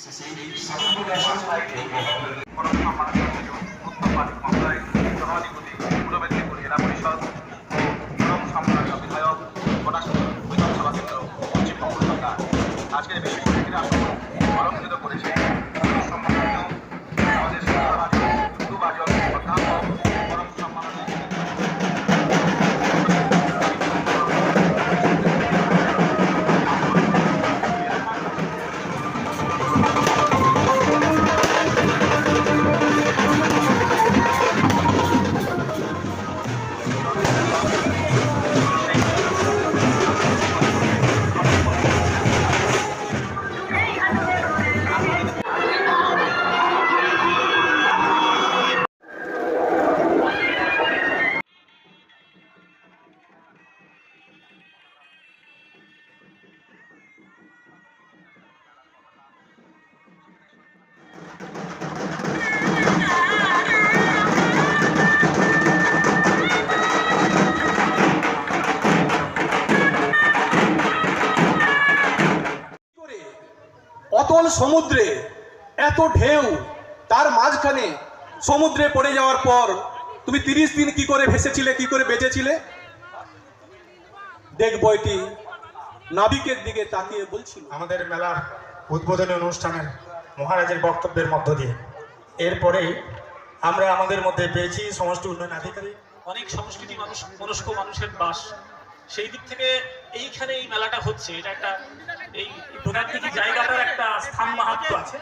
この日の学びたちをもっとまで অতল সমুদ্রে এত ঢেউ তার মাঝখানে সমুদ্রে পড়ে যাওয়ার পর তুমি তিরিশ দিন কি করে ভেসেছিলে কি করে বেঁচেছিলে? দেখব এটি নাবিকের দিকে তাকিয়ে বলছিল। আমাদের মেলার উদ্বোধনী অনুষ্ঠানের মহারাজের বক্তব্যের মধ্য দিয়ে। এরপরে আমরা আমাদের মধ্যে পেয়েছি সমষ্টি উন্নয়ন আধিকারিক। অনেক সংস্কৃতি মানুষ মনস্ক মানুষের বাস। সেই দিক থেকে এইখানে এই মেলাটা হচ্ছে এটা একটা এই প্রধান জায়গাটার একটা স্থান মাহাত্ম আছে।